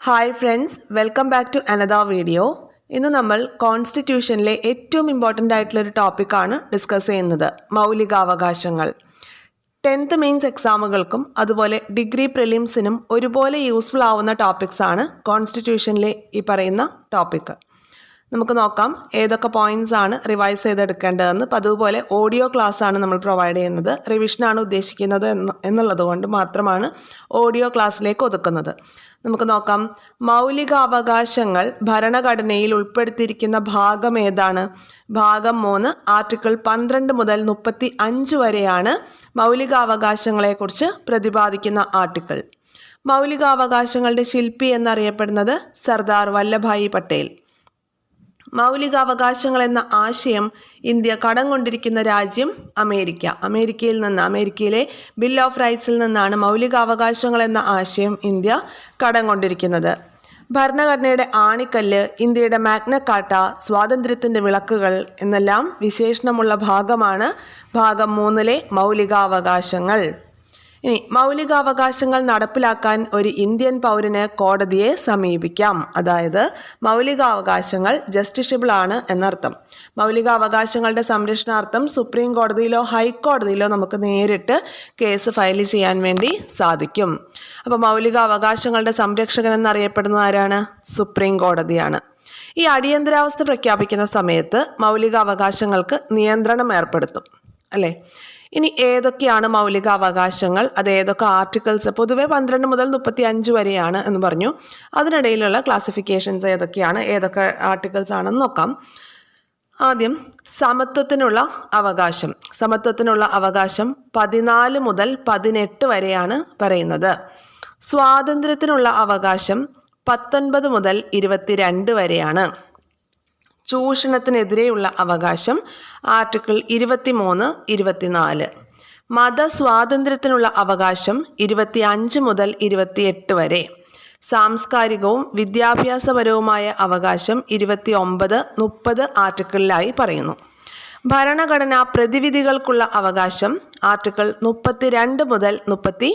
Hi friends welcome back to another video ഇന്ന് നമ്മൾ കോൺസ്റ്റിറ്റ്യൂഷനിലെ ഏറ്റവും ഇമ്പോർട്ടന്റ് ആയിട്ടുള്ളൊരു ടോപ്പിക്കാണ് ഡിസ്കസ് ചെയ്യുന്നത് മൗലികാവകാശങ്ങൾ. ടെൻത്ത് മെയിൻസ് എക്സാമുകൾക്കും അതുപോലെ ഡിഗ്രി പ്രിലിംസിനും ഒരുപോലെ യൂസ്ഫുൾ ആവുന്ന ടോപ്പിക്സാണ് കോൺസ്റ്റിറ്റ്യൂഷനിലെ ഈ പറയുന്ന ടോപ്പിക്ക് നമുക്ക് നോക്കാം ഏതൊക്കെ പോയിന്റ്സ് ആണ് റിവൈസ് ചെയ്തെടുക്കേണ്ടതെന്ന്. പതിവുപോലെ ഓഡിയോ ക്ലാസ് ആണ് നമ്മൾ പ്രൊവൈഡ് ചെയ്യുന്നത്. റിവിഷനാണ് ഉദ്ദേശിക്കുന്നത് എന്ന് എന്നുള്ളത് കൊണ്ട് മാത്രമാണ് ഓഡിയോ ക്ലാസ്സിലേക്ക് ഒതുക്കുന്നത്. നമുക്ക് നോക്കാം. മൗലികാവകാശങ്ങൾ ഭരണഘടനയിൽ ഉൾപ്പെടുത്തിയിരിക്കുന്ന ഭാഗം ഏതാണ്? ഭാഗം മൂന്ന് ആർട്ടിക്കിൾ പന്ത്രണ്ട് മുതൽ മുപ്പത്തി അഞ്ച് വരെയാണ് മൗലികാവകാശങ്ങളെക്കുറിച്ച് പ്രതിപാദിക്കുന്ന ആർട്ടിക്കിൾ മൗലികാവകാശങ്ങളുടെ ശില്പി എന്നറിയപ്പെടുന്നത് സർദാർ വല്ലഭായി പട്ടേൽ. മൗലികാവകാശങ്ങൾ എന്ന ആശയം ഇന്ത്യ കടം കൊണ്ടിരിക്കുന്ന രാജ്യം അമേരിക്ക. അമേരിക്കയിൽ നിന്ന് അമേരിക്കയിലെ ബിൽ ഓഫ് റൈറ്റ്സിൽ നിന്നാണ് മൗലികാവകാശങ്ങൾ എന്ന ആശയം ഇന്ത്യ കടം കൊണ്ടിരിക്കുന്നത് ഭരണഘടനയുടെ ആണിക്കല്ല് ഇന്ത്യയുടെ മാഗ്നക്കാട്ട സ്വാതന്ത്ര്യത്തിന്റെ വിളക്കുകൾ എന്നെല്ലാം വിശേഷണമുള്ള ഭാഗമാണ് ഭാഗം മൂന്നിലെ മൗലികാവകാശങ്ങൾ. ഇനി മൗലികാവകാശങ്ങൾ നടപ്പിലാക്കാൻ ഒരു ഇന്ത്യൻ പൗരന് കോടതിയെ സമീപിക്കാം. അതായത് മൗലികാവകാശങ്ങൾ ജസ്റ്റിഷ്യബിൾ ആണ് എന്നർത്ഥം. മൗലികാവകാശങ്ങളുടെ സംരക്ഷണാർത്ഥം സുപ്രീം കോടതിയിലോ ഹൈക്കോടതിയിലോ നമുക്ക് നേരിട്ട് കേസ് ഫയൽ ചെയ്യാൻ വേണ്ടി സാധിക്കും. അപ്പോൾ മൗലികാവകാശങ്ങളുടെ സംരക്ഷകൻ എന്നറിയപ്പെടുന്ന ആരാണ്? സുപ്രീം കോടതിയാണ്. ഈ അടിയന്തരാവസ്ഥ പ്രഖ്യാപിക്കുന്ന സമയത്ത് മൗലികാവകാശങ്ങൾക്ക് നിയന്ത്രണം ഏർപ്പെടുത്തും. അല്ലേ? ഇനി ഏതൊക്കെയാണ് മൗലിക അവകാശങ്ങൾ അത് ഏതൊക്കെ ആർട്ടിക്കിൾസ് പൊതുവെ പന്ത്രണ്ട് മുതൽ മുപ്പത്തി അഞ്ച് വരെയാണ് എന്ന് പറഞ്ഞു. അതിനിടയിലുള്ള ക്ലാസിഫിക്കേഷൻസ് ഏതൊക്കെയാണ്? ഏതൊക്കെ ആർട്ടിക്കിൾസ് ആണെന്ന് നോക്കാം. ആദ്യം സമത്വത്തിനുള്ള അവകാശം. സമത്വത്തിനുള്ള അവകാശം പതിനാല് മുതൽ പതിനെട്ട് വരെയാണ് പറയുന്നത്. സ്വാതന്ത്ര്യത്തിനുള്ള അവകാശം പത്തൊൻപത് മുതൽ ഇരുപത്തിരണ്ട് വരെയാണ്. ചൂഷണത്തിനെതിരെയുള്ള അവകാശം ആർട്ടിക്കിൾ ഇരുപത്തിമൂന്ന് ഇരുപത്തിനാല്. മതസ്വാതന്ത്ര്യത്തിനുള്ള അവകാശം ഇരുപത്തി അഞ്ച് മുതൽ ഇരുപത്തിയെട്ട് വരെ. സാംസ്കാരികവും വിദ്യാഭ്യാസപരവുമായ അവകാശം ഇരുപത്തി ഒമ്പത് മുപ്പത് ആർട്ടിക്കിളിലായി പറയുന്നു. ഭരണഘടനാ പ്രതിവിധികൾക്കുള്ള അവകാശം ആർട്ടിക്കിൾ മുപ്പത്തി രണ്ട് മുതൽ മുപ്പത്തി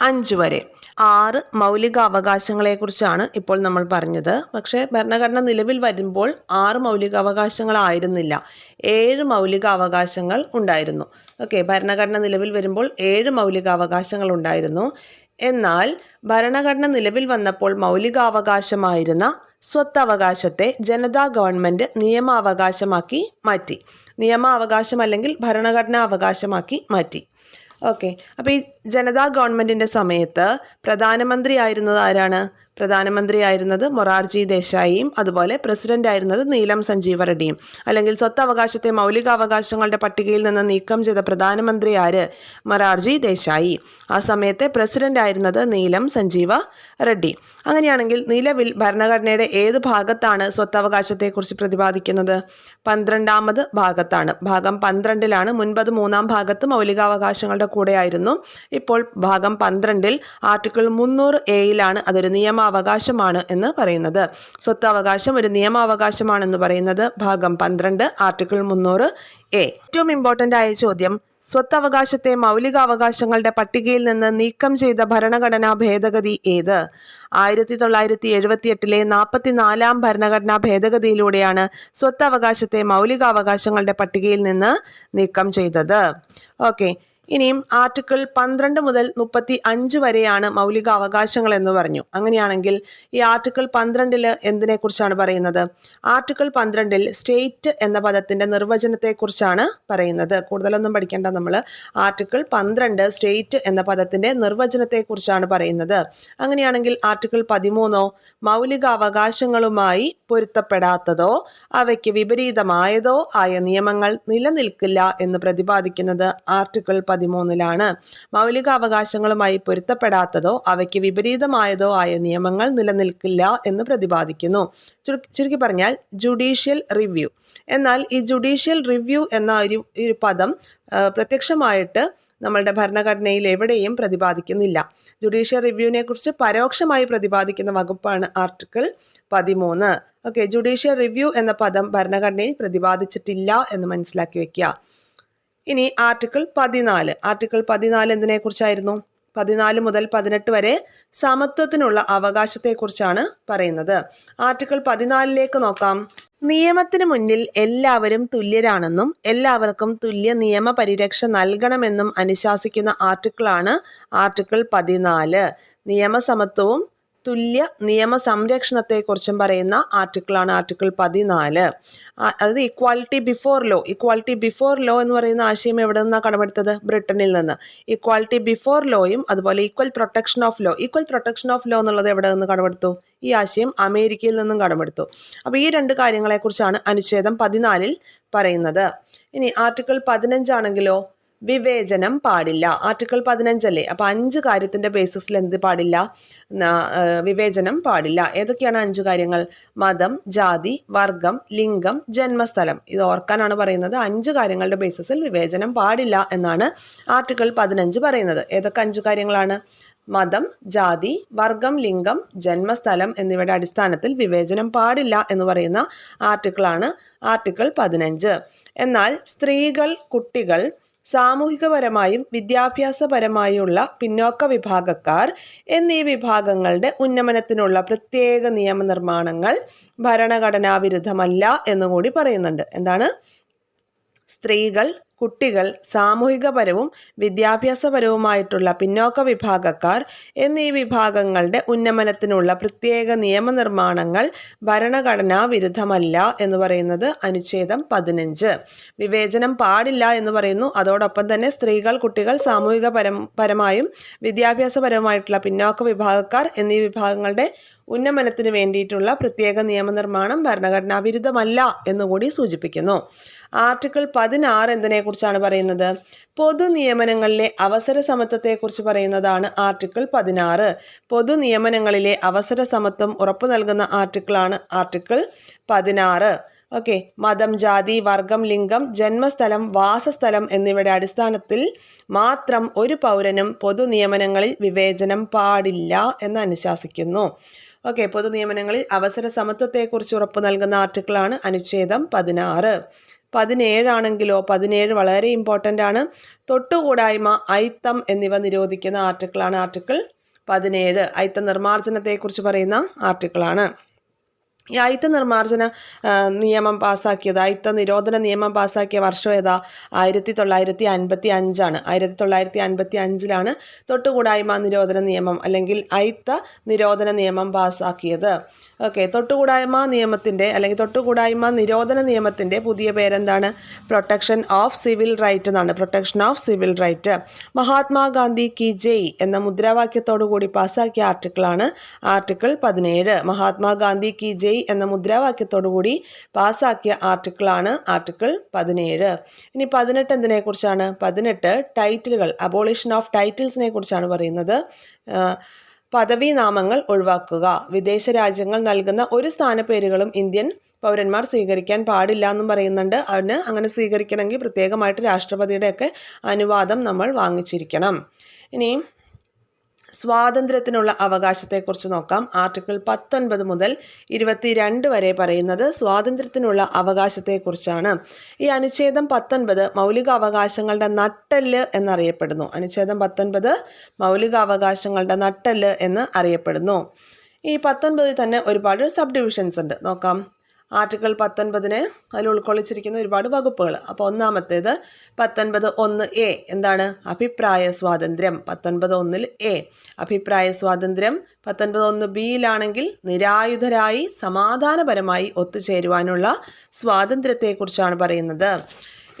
അഞ്ച് വരെ. ആറ് മൗലിക അവകാശങ്ങളെക്കുറിച്ചാണ് ഇപ്പോൾ നമ്മൾ പറഞ്ഞത്. പക്ഷേ ഭരണഘടന നിലവിൽ വരുമ്പോൾ ആറ് മൗലിക അവകാശങ്ങളായിരുന്നില്ല. ഏഴ് മൗലിക അവകാശങ്ങൾ ഉണ്ടായിരുന്നു. ഓക്കെ ഭരണഘടന നിലവിൽ വരുമ്പോൾ ഏഴ് മൗലിക അവകാശങ്ങൾ ഉണ്ടായിരുന്നു. എന്നാൽ ഭരണഘടന നിലവിൽ വന്നപ്പോൾ മൗലികാവകാശമായിരുന്ന സ്വത്തവകാശത്തെ ജനതാ ഗവൺമെന്റ് നിയമാവകാശമാക്കി മാറ്റി. നിയമാവകാശം അല്ലെങ്കിൽ ഭരണഘടനാ അവകാശമാക്കി മാറ്റി. ഓക്കെ. അപ്പോൾ ഈ ജനതാ ഗവൺമെന്റിന്റെ സമയത്ത് പ്രധാനമന്ത്രി ആയിരുന്നത് ആരാണ്? പ്രധാനമന്ത്രി ആയിരുന്നത് മൊറാർജി ദേശായിയും അതുപോലെ പ്രസിഡന്റ് ആയിരുന്നത് നീലം സഞ്ജീവ റെഡ്ഡിയും അല്ലെങ്കിൽ സ്വത്തവകാശത്തെ മൗലികാവകാശങ്ങളുടെ പട്ടികയിൽ നിന്ന് നീക്കം ചെയ്ത പ്രധാനമന്ത്രി ആര്? മൊറാർജി ദേശായി. ആ സമയത്തെ പ്രസിഡന്റ് ആയിരുന്നത് നീലം സഞ്ജീവ റെഡ്ഡി അങ്ങനെയാണെങ്കിൽ നിലവിൽ ഭരണഘടനയുടെ ഏത് ഭാഗത്താണ് സ്വത്തവകാശത്തെക്കുറിച്ച് പ്രതിപാദിക്കുന്നത്? പന്ത്രണ്ടാമത് ഭാഗത്താണ്. ഭാഗം പന്ത്രണ്ടിലാണ് മുൻപത് മൂന്നാം ഭാഗത്ത് മൗലികാവകാശങ്ങളുടെ കൂടെയായിരുന്നു. ഇപ്പോൾ ഭാഗം പന്ത്രണ്ടിൽ ആർട്ടിക്കിൾ മുന്നൂറ് എയിലാണ് അതൊരു നിയമാവകാശമാണ് എന്ന് പറയുന്നത്. സ്വത്താവകാശം ഒരു നിയമാവകാശമാണെന്ന് പറയുന്നത് ഭാഗം പന്ത്രണ്ട് ആർട്ടിക്കിൾ മുന്നൂറ് എ. ഏറ്റവും ഇമ്പോർട്ടന്റ് ആയ ചോദ്യം സ്വത്തവകാശത്തെ മൗലികാവകാശങ്ങളുടെ പട്ടികയിൽ നിന്ന് നീക്കം ചെയ്ത ഭരണഘടനാ ഭേദഗതി ഏത്? ആയിരത്തി തൊള്ളായിരത്തി എഴുപത്തി എട്ടിലെ നാൽപ്പത്തിനാലാം ഭരണഘടനാ ഭേദഗതിയിലൂടെയാണ് സ്വത്തവകാശത്തെ മൗലികാവകാശങ്ങളുടെ പട്ടികയിൽ നിന്ന് നീക്കം ചെയ്തത്. ഓക്കെ ഇനിയും ആർട്ടിക്കിൾ പന്ത്രണ്ട് മുതൽ മുപ്പത്തി അഞ്ച് വരെയാണ് മൗലിക അവകാശങ്ങൾ എന്ന് പറഞ്ഞു. അങ്ങനെയാണെങ്കിൽ ഈ ആർട്ടിക്കിൾ പന്ത്രണ്ടിൽ എന്തിനെക്കുറിച്ചാണ് പറയുന്നത്? ആർട്ടിക്കിൾ പന്ത്രണ്ടിൽ സ്റ്റേറ്റ് എന്ന പദത്തിന്റെ നിർവചനത്തെക്കുറിച്ചാണ് പറയുന്നത്. കൂടുതലൊന്നും പഠിക്കേണ്ട നമ്മൾ ആർട്ടിക്കിൾ പന്ത്രണ്ട് സ്റ്റേറ്റ് എന്ന പദത്തിന്റെ നിർവചനത്തെക്കുറിച്ചാണ് പറയുന്നത്. അങ്ങനെയാണെങ്കിൽ ആർട്ടിക്കിൾ പതിമൂന്നോ മൗലിക അവകാശങ്ങളുമായി പൊരുത്തപ്പെടാത്തതോ അവയ്ക്ക് വിപരീതമായതോ ആയ നിയമങ്ങൾ നിലനിൽക്കില്ല എന്ന് പ്രതിപാദിക്കുന്നത് ആർട്ടിക്കിൾ പതിമൂന്നിലാണ്. മൗലിക അവകാശങ്ങളുമായി പൊരുത്തപ്പെടാത്തതോ അവയ്ക്ക് വിപരീതമായതോ ആയ നിയമങ്ങൾ നിലനിൽക്കില്ല എന്ന് പ്രതിപാദിക്കുന്നു. ചുരുക്കി പറഞ്ഞാൽ ജുഡീഷ്യൽ റിവ്യൂ. എന്നാൽ ഈ ജുഡീഷ്യൽ റിവ്യൂ എന്ന ഒരു ഒരു പദം പ്രത്യക്ഷമായിട്ട് നമ്മളുടെ ഭരണഘടനയിൽ എവിടെയും പ്രതിപാദിക്കുന്നില്ല. ജുഡീഷ്യൽ റിവ്യൂവിനെ കുറിച്ച് പരോക്ഷമായി പ്രതിപാദിക്കുന്ന വകുപ്പാണ് ആർട്ടിക്കിൾ പതിമൂന്ന്. ഓക്കെ ജുഡീഷ്യൽ റിവ്യൂ എന്ന പദം ഭരണഘടനയിൽ പ്രതിപാദിച്ചിട്ടില്ല എന്ന് മനസ്സിലാക്കി വെക്കുക. ഇനി ആർട്ടിക്കിൾ പതിനാല്. ആർട്ടിക്കിൾ പതിനാല് എന്തിനെ കുറിച്ചായിരുന്നു പതിനാല് മുതൽ പതിനെട്ട് വരെ സമത്വത്തിനുള്ള അവകാശത്തെക്കുറിച്ചാണ് പറയുന്നത്. ആർട്ടിക്കിൾ പതിനാലിലേക്ക് നോക്കാം. നിയമത്തിന് മുന്നിൽ എല്ലാവരും തുല്യരാണെന്നും എല്ലാവർക്കും തുല്യ നിയമ പരിരക്ഷ നൽകണമെന്നും അനുശാസിക്കുന്ന ആർട്ടിക്കിളാണ് ആർട്ടിക്കിൾ പതിനാല്. നിയമസമത്വവും തുല്യ നിയമ സംരക്ഷണത്തെക്കുറിച്ചും പറയുന്ന ആർട്ടിക്കിളാണ് ആർട്ടിക്കിൾ പതിനാല്. അതായത് equality before law equality before law എന്ന് പറയുന്ന ആശയം എവിടെ നിന്നാണ് കടമെടുത്തത്? ബ്രിട്ടനിൽ നിന്ന്. ഇക്വാളിറ്റി ബിഫോർ ലോയും അതുപോലെ equal protection of law equal protection of law എന്നുള്ളത് എവിടെ നിന്ന് കടമെടുത്തു? ഈ ആശയം അമേരിക്കയിൽ നിന്നും കടമെടുത്തു. അപ്പോൾ ഈ രണ്ട് കാര്യങ്ങളെക്കുറിച്ചാണ് അനുച്ഛേദം പതിനാലിൽ പറയുന്നത്. ഇനി ആർട്ടിക്കിൾ പതിനഞ്ചാണെങ്കിലോ വിവേചനം പാടില്ല. ആർട്ടിക്കിൾ പതിനഞ്ചല്ലേ? അപ്പൊ അഞ്ച് കാര്യത്തിന്റെ ബേസിസിൽ എന്ത് പാടില്ല? വിവേചനം പാടില്ല. ഏതൊക്കെയാണ് അഞ്ച് കാര്യങ്ങൾ? മതം ജാതി വർഗം ലിംഗം ജന്മസ്ഥലം. ഇത് ഓർക്കാനാണ് പറയുന്നത്. അഞ്ച് കാര്യങ്ങളുടെ ബേസിസിൽ വിവേചനം പാടില്ല എന്നാണ് ആർട്ടിക്കിൾ പതിനഞ്ച് പറയുന്നത്. ഏതൊക്കെ അഞ്ച് കാര്യങ്ങളാണ്? മതം ജാതി വർഗം ലിംഗം ജന്മസ്ഥലം എന്നിവയുടെ അടിസ്ഥാനത്തിൽ വിവേചനം പാടില്ല എന്ന് പറയുന്ന ആർട്ടിക്കിളാണ് ആർട്ടിക്കിൾ പതിനഞ്ച്. എന്നാൽ സ്ത്രീകൾ കുട്ടികൾ സാമൂഹികപരമായും വിദ്യാഭ്യാസപരമായുള്ള പിന്നോക്ക വിഭാഗക്കാർ എന്നീ വിഭാഗങ്ങളുടെ ഉന്നമനത്തിനുള്ള പ്രത്യേക നിയമനിർമ്മാണങ്ങൾ ഭരണഘടനാ വിരുദ്ധമല്ല എന്നുകൂടി പറയുന്നുണ്ട്. എന്താണ്? സ്ത്രീകൾ കുട്ടികൾ സാമൂഹികപരവും വിദ്യാഭ്യാസപരവുമായിട്ടുള്ള പിന്നോക്ക വിഭാഗക്കാർ എന്നീ വിഭാഗങ്ങളുടെ ഉന്നമനത്തിനുള്ള പ്രത്യേക നിയമനിർമ്മാണങ്ങൾ ഭരണഘടനാ വിരുദ്ധമല്ല എന്ന് പറയുന്നത് അനുച്ഛേദം പതിനഞ്ച്. വിവേചനം പാടില്ല എന്ന് പറയുന്നു. അതോടൊപ്പം തന്നെ സ്ത്രീകൾ കുട്ടികൾ സാമൂഹിക പരം പരമായും വിദ്യാഭ്യാസപരവുമായിട്ടുള്ള പിന്നോക്ക വിഭാഗക്കാർ എന്നീ വിഭാഗങ്ങളുടെ ഉന്നമനത്തിന് വേണ്ടിയിട്ടുള്ള പ്രത്യേക നിയമനിർമ്മാണം ഭരണഘടനാ വിരുദ്ധമല്ല എന്നുകൂടി സൂചിപ്പിക്കുന്നു. ആർട്ടിക്കിൾ പതിനാറ് എന്തിനെക്കുറിച്ചാണ് പറയുന്നത്. പൊതു നിയമനങ്ങളിലെ അവസര സമത്വത്തെക്കുറിച്ച് പറയുന്നതാണ് ആർട്ടിക്കിൾ പതിനാറ്. പൊതു നിയമനങ്ങളിലെ അവസര സമത്വം ഉറപ്പു നൽകുന്ന ആർട്ടിക്കിളാണ് ആർട്ടിക്കിൾ പതിനാറ്. ഓക്കെ. മതം ജാതി വർഗം ലിംഗം ജന്മസ്ഥലം വാസസ്ഥലം എന്നിവയുടെ അടിസ്ഥാനത്തിൽ മാത്രം ഒരു പൗരനും പൊതു നിയമനങ്ങളിൽ വിവേചനം പാടില്ല എന്ന് അനുശാസിക്കുന്നു. ഓക്കെ. പൊതു നിയമനങ്ങളിൽ അവസര സമത്വത്തെക്കുറിച്ച് ഉറപ്പു നൽകുന്ന ആർട്ടിക്കിളാണ് അനുച്ഛേദം പതിനാറ്. പതിനേഴാണെങ്കിലോ പതിനേഴ് വളരെ ഇമ്പോർട്ടന്റ് ആണ്. തൊട്ടുകൂടായ്മ ഐത്തം എന്നിവ നിരോധിക്കുന്ന ആർട്ടിക്കിളാണ് ആർട്ടിക്കിൾ പതിനേഴ്. ഐത്ത നിർമ്മാർജനത്തെക്കുറിച്ച് പറയുന്ന ആർട്ടിക്കിളാണ്. ഈ അയിത്ത നിർമ്മാർജന നിയമം പാസ്സാക്കിയത് അയിത്ത നിരോധന നിയമം പാസ്സാക്കിയ വർഷം ഏതാ? ആയിരത്തി തൊള്ളായിരത്തി അൻപത്തി അഞ്ചാണ് ആയിരത്തി തൊള്ളായിരത്തി അൻപത്തി അഞ്ചിലാണ് തൊട്ടുകൂടായ്മ നിരോധന നിയമം അല്ലെങ്കിൽ അയിത്ത നിരോധന നിയമം പാസ്സാക്കിയത് ഓക്കെ തൊട്ടുകൂടായ്മ നിയമത്തിന്റെ അല്ലെങ്കിൽ തൊട്ടുകൂടായ്മ നിരോധന നിയമത്തിന്റെ പുതിയ പേരെന്താണ്? പ്രൊട്ടക്ഷൻ ഓഫ് സിവിൽ റൈറ്റ് എന്നാണ്. Protection of civil right. Mahatma Gandhi കി ജയ് എന്ന മുദ്രാവാക്യത്തോടു കൂടി പാസ്സാക്കിയ ആർട്ടിക്കിളാണ് ആർട്ടിക്കിൾ പതിനേഴ്. മഹാത്മാഗാന്ധി കി ജയ് എന്ന മുദ്രാവാക്യത്തോടു കൂടി ആർട്ടിക്കിളാണ് ആർട്ടിക്കിൾ പതിനേഴ്. ഇനി പതിനെട്ട് എന്തിനെക്കുറിച്ചാണ് പതിനെട്ട് ടൈറ്റിലുകൾ അബോളിഷൻ ഓഫ് ടൈറ്റിൽസിനെ കുറിച്ചാണ് പറയുന്നത്. ആ, പദവി നാമങ്ങൾ ഒഴിവാക്കുക. വിദേശ രാജ്യങ്ങൾ നൽകുന്ന ഒരു സ്ഥാനപ്പേരുകളും ഇന്ത്യൻ പൗരന്മാർ സ്വീകരിക്കാൻ പാടില്ല എന്നും പറയുന്നുണ്ട്. അതിന് അങ്ങനെ സ്വീകരിക്കണമെങ്കിൽ പ്രത്യേകമായിട്ട് രാഷ്ട്രപതിയുടെയൊക്കെ അനുവാദം നമ്മൾ വാങ്ങിച്ചിരിക്കണം. ഇനി സ്വാതന്ത്ര്യത്തിനുള്ള അവകാശത്തെക്കുറിച്ച് നോക്കാം. ആർട്ടിക്കിൾ പത്തൊൻപത് മുതൽ ഇരുപത്തിരണ്ട് വരെ പറയുന്നത് സ്വാതന്ത്ര്യത്തിനുള്ള അവകാശത്തെക്കുറിച്ചാണ്. ഈ അനുച്ഛേദം പത്തൊൻപത് മൗലിക അവകാശങ്ങളുടെ നട്ടെല്ല് എന്നറിയപ്പെടുന്നു. അനുച്ഛേദം പത്തൊൻപത് മൗലിക അവകാശങ്ങളുടെ നട്ടെല്ല് എന്ന് അറിയപ്പെടുന്നു. ഈ പത്തൊൻപതിൽ തന്നെ ഒരുപാട് സബ് ഡിവിഷൻസ് ഉണ്ട്. നോക്കാം. ആർട്ടിക്കിൾ പത്തൊൻപതിന് അതിൽ ഉൾക്കൊള്ളിച്ചിരിക്കുന്ന ഒരുപാട് വകുപ്പുകൾ. അപ്പോൾ ഒന്നാമത്തേത് പത്തൊൻപത് ഒന്ന് എ. എന്താണ്? അഭിപ്രായ സ്വാതന്ത്ര്യം. പത്തൊൻപത് ഒന്നിൽ എ. അഭിപ്രായ സ്വാതന്ത്ര്യം. പത്തൊൻപത് ഒന്ന് ബിയിലാണെങ്കിൽ നിരായുധരായി സമാധാനപരമായി ഒത്തുചേരുവാനുള്ള സ്വാതന്ത്ര്യത്തെക്കുറിച്ചാണ് പറയുന്നത്.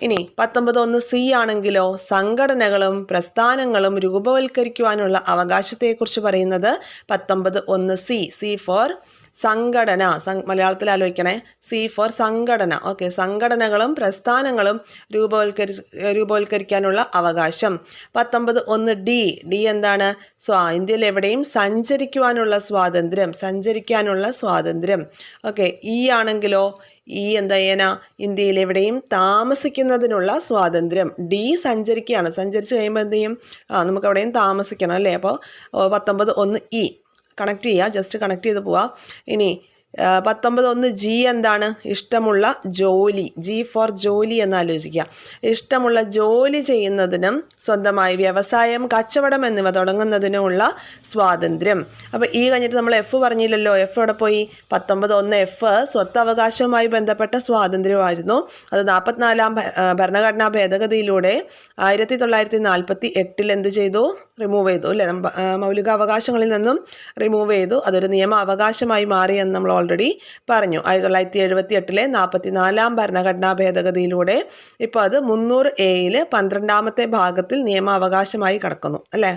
ഇനി പത്തൊമ്പത് ഒന്ന് സി ആണെങ്കിലോ സംഘടനകളും പ്രസ്ഥാനങ്ങളും രൂപവൽക്കരിക്കുവാനുള്ള അവകാശത്തെക്കുറിച്ച് പറയുന്നത് പത്തൊമ്പത് ഒന്ന് സി. സി ഫോർ സംഘടന മലയാളത്തിൽ ആലോചിക്കണേ. സി ഫോർ സംഘടന. ഓക്കെ സംഘടനകളും പ്രസ്ഥാനങ്ങളും രൂപവൽക്കരി രൂപവൽക്കരിക്കാനുള്ള അവകാശം. പത്തൊമ്പത് ഒന്ന് ഡി ഡി എന്താണ്? സ്വാ ഇന്ത്യയിൽ എവിടെയും സഞ്ചരിക്കുവാനുള്ള സ്വാതന്ത്ര്യം സഞ്ചരിക്കാനുള്ള സ്വാതന്ത്ര്യം. ഓക്കെ ഈ ആണെങ്കിലോ? ഈ എന്താ ചെയ്യാന ഇന്ത്യയിൽ എവിടെയും താമസിക്കുന്നതിനുള്ള സ്വാതന്ത്ര്യം. ഡി സഞ്ചരിക്കുകയാണ്. സഞ്ചരിച്ച് കഴിയുമ്പോൾ എന്ത് ചെയ്യും? ആ നമുക്ക് എവിടെയും താമസിക്കണം അല്ലേ? അപ്പോൾ പത്തൊമ്പത് ഒന്ന് ഇ കണക്ട് ചെയ്യുക ജസ്റ്റ് കണക്ട് ചെയ്ത് പോവാം. ഇനി പത്തൊമ്പത് ഒന്ന് ജി എന്താണ്? ഇഷ്ടമുള്ള ജോലി. ജി ഫോർ ജോലി എന്ന് ആലോചിക്കുക ഇഷ്ടമുള്ള ജോലി ചെയ്യുന്നതിനും സ്വന്തമായി വ്യവസായം കച്ചവടം എന്നിവ തുടങ്ങുന്നതിനുമുള്ള സ്വാതന്ത്ര്യം. അപ്പോൾ ഈ കഴിഞ്ഞിട്ട് നമ്മൾ എഫ് പറഞ്ഞില്ലല്ലോ. എഫ് എവിടെ പോയി? പത്തൊമ്പത് ഒന്ന് എഫ് സ്വത്തവകാശവുമായി ബന്ധപ്പെട്ട സ്വാതന്ത്ര്യമായിരുന്നു. അത് നാൽപ്പത്തിനാലാം ഭരണഘടനാ ഭേദഗതിയിലൂടെ ആയിരത്തി തൊള്ളായിരത്തി നാൽപ്പത്തി എട്ടിൽ എന്ത് ചെയ്തു? റിമൂവ് ചെയ്തു അല്ലേ? മൗലികാവകാശങ്ങളിൽ നിന്നും റിമൂവ് ചെയ്തു. അതൊരു നിയമ അവകാശമായി മാറിയെന്ന് നമ്മൾ പറഞ്ഞു. ആയിരത്തി തൊള്ളായിരത്തി എഴുപത്തി എട്ടിലെ നാൽപ്പത്തി നാലാം ഭരണഘടനാ ഭേദഗതിയിലൂടെ ഇപ്പോൾ അത് മുന്നൂറ് എയിൽ പന്ത്രണ്ടാമത്തെ ഭാഗത്തിൽ നിയമാവകാശമായി കടക്കുന്നു. അല്ലേ?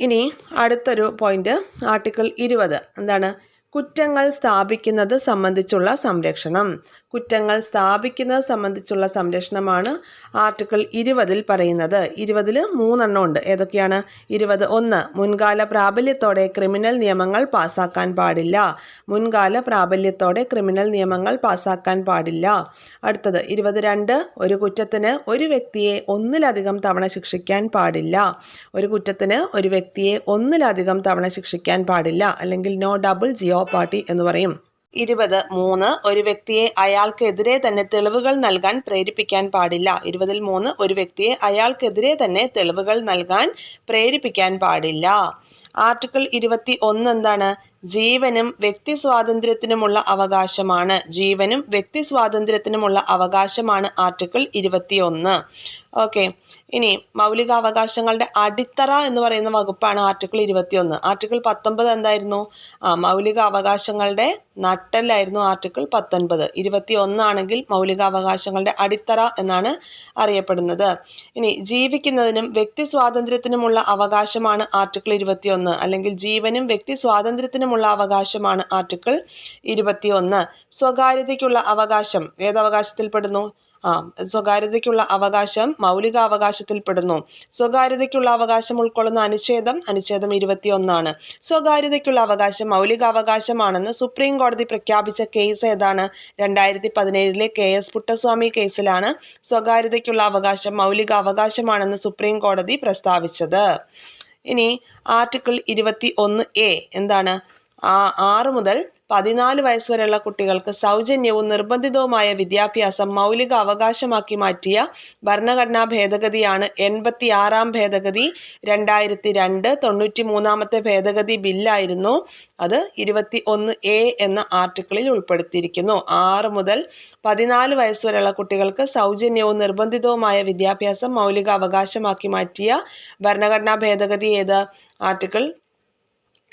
ഇനി അടുത്തൊരു പോയിന്റ് ആർട്ടിക്കിൾ ഇരുപത്. എന്താണ്? കുറ്റങ്ങൾ സ്ഥാപിക്കുന്നത് സംബന്ധിച്ചുള്ള സംരക്ഷണം. കുറ്റങ്ങൾ സ്ഥാപിക്കുന്നത് സംബന്ധിച്ചുള്ള സംരക്ഷണമാണ് ആർട്ടിക്കിൾ ഇരുപതിൽ പറയുന്നത്. ഇരുപതിൽ മൂന്നെണ്ണം ഉണ്ട്. ഏതൊക്കെയാണ്? ഇരുപത് ഒന്ന്. മുൻകാല പ്രാബല്യത്തോടെ ക്രിമിനൽ നിയമങ്ങൾ പാസാക്കാൻ പാടില്ല. മുൻകാല പ്രാബല്യത്തോടെ ക്രിമിനൽ നിയമങ്ങൾ പാസാക്കാൻ പാടില്ല. അടുത്തത് ഇരുപത് രണ്ട്. ഒരു കുറ്റത്തിന് ഒരു വ്യക്തിയെ ഒന്നിലധികം തവണ ശിക്ഷിക്കാൻ പാടില്ല. ഒരു കുറ്റത്തിന് ഒരു വ്യക്തിയെ ഒന്നിലധികം തവണ ശിക്ഷിക്കാൻ പാടില്ല. അല്ലെങ്കിൽ നോ ഡബിൾ ജിയോ പാർട്ടി എന്ന് പറയും. ഇരുപത് മൂന്ന് ഒരു വ്യക്തിയെ അയാൾക്കെതിരെ തന്നെ തെളിവുകൾ നൽകാൻ പ്രേരിപ്പിക്കാൻ പാടില്ല. ഇരുപതിൽ മൂന്ന് ഒരു വ്യക്തിയെ അയാൾക്കെതിരെ തന്നെ തെളിവുകൾ നൽകാൻ പ്രേരിപ്പിക്കാൻ പാടില്ല. ആർട്ടിക്കിൾ ഇരുപത്തി ഒന്ന് എന്താണ്? ജീവനും വ്യക്തി സ്വാതന്ത്ര്യത്തിനുമുള്ള അവകാശമാണ്. ജീവനും വ്യക്തി സ്വാതന്ത്ര്യത്തിനുമുള്ള അവകാശമാണ് ആർട്ടിക്കിൾ ഇരുപത്തി ഒന്ന് ഓക്കെ ഇനി മൗലികാവകാശങ്ങളുടെ അടിത്തറ എന്ന് പറയുന്ന വകുപ്പാണ് ആർട്ടിക്കിൾ ഇരുപത്തി ഒന്ന് ആർട്ടിക്കിൾ പത്തൊമ്പത് എന്തായിരുന്നു? ആ മൗലികാവകാശങ്ങളുടെ നട്ടലായിരുന്നു ആർട്ടിക്കിൾ പത്തൊൻപത്. ഇരുപത്തി ഒന്നാണെങ്കിൽ മൗലികാവകാശങ്ങളുടെ അടിത്തറ എന്നാണ് അറിയപ്പെടുന്നത്. ഇനി ജീവിക്കുന്നതിനും വ്യക്തി സ്വാതന്ത്ര്യത്തിനുമുള്ള അവകാശമാണ് ആർട്ടിക്കിൾ ഇരുപത്തി ഒന്ന് അല്ലെങ്കിൽ ജീവനും വ്യക്തി സ്വാതന്ത്ര്യത്തിനുമുള്ള അവകാശമാണ് ആർട്ടിക്കിൾ ഇരുപത്തി ഒന്ന് സ്വകാര്യതയ്ക്കുള്ള അവകാശം. ഏതവകാശത്തിൽപ്പെടുന്നു? ആ സ്വകാര്യതയ്ക്കുള്ള അവകാശം മൗലിക അവകാശത്തിൽപ്പെടുന്നു സ്വകാര്യതയ്ക്കുള്ള അവകാശം ഉൾക്കൊള്ളുന്ന അനുച്ഛേദം അനുച്ഛേദം ഇരുപത്തിയൊന്നാണ്. സ്വകാര്യതയ്ക്കുള്ള അവകാശം മൗലിക അവകാശമാണെന്ന് സുപ്രീം കോടതി പ്രഖ്യാപിച്ച കേസ് ഏതാണ്? രണ്ടായിരത്തി പതിനേഴിലെ കെ എസ് പുട്ടസ്വാമി കേസിലാണ് സ്വകാര്യതയ്ക്കുള്ള അവകാശം മൗലിക അവകാശമാണെന്ന് സുപ്രീം കോടതി പ്രസ്താവിച്ചത്. ഇനി ആർട്ടിക്കിൾ ഇരുപത്തി ഒന്ന് എ എന്താണ്? ആറ് മുതൽ പതിനാല് വയസ്സ് വരെയുള്ള കുട്ടികൾക്ക് സൗജന്യവും നിർബന്ധിതവുമായ വിദ്യാഭ്യാസം മൗലിക അവകാശമാക്കി മാറ്റിയ ഭരണഘടനാ ഭേദഗതിയാണ് എൺപത്തി ആറാം ഭേദഗതി രണ്ടായിരത്തി രണ്ട് തൊണ്ണൂറ്റി മൂന്നാമത്തെ ഭേദഗതി ബില്ലായിരുന്നു. അത് ഇരുപത്തി ഒന്ന് എ എന്ന ആർട്ടിക്കിളിൽ ഉൾപ്പെടുത്തിയിരിക്കുന്നു. ആറ് മുതൽ പതിനാല് വയസ്സ് വരെയുള്ള കുട്ടികൾക്ക് സൗജന്യവും നിർബന്ധിതവുമായ വിദ്യാഭ്യാസം മൗലിക അവകാശമാക്കി മാറ്റിയ ഭരണഘടനാ ഭേദഗതി ഏത്? ആർട്ടിക്കിൾ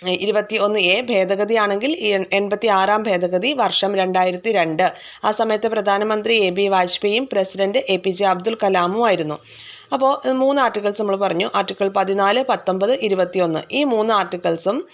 ഇരുപത്തി ഒന്ന് എ ഭേദഗതിയാണെങ്കിൽ എൺപത്തി ആറാം ഭേദഗതി വർഷം രണ്ടായിരത്തി രണ്ട് ആ സമയത്ത് പ്രധാനമന്ത്രി A B വാജ്പേയിയും president A P J Abdul കലാമും ആയിരുന്നു. അപ്പോൾ മൂന്ന് ആർട്ടിക്കിൾസ് നമ്മൾ പറഞ്ഞു. ആർട്ടിക്കിൾ പതിനാല് പത്തൊമ്പത് ഇരുപത്തിയൊന്ന്. ഈ മൂന്ന് ആർട്ടിക്കിൾസും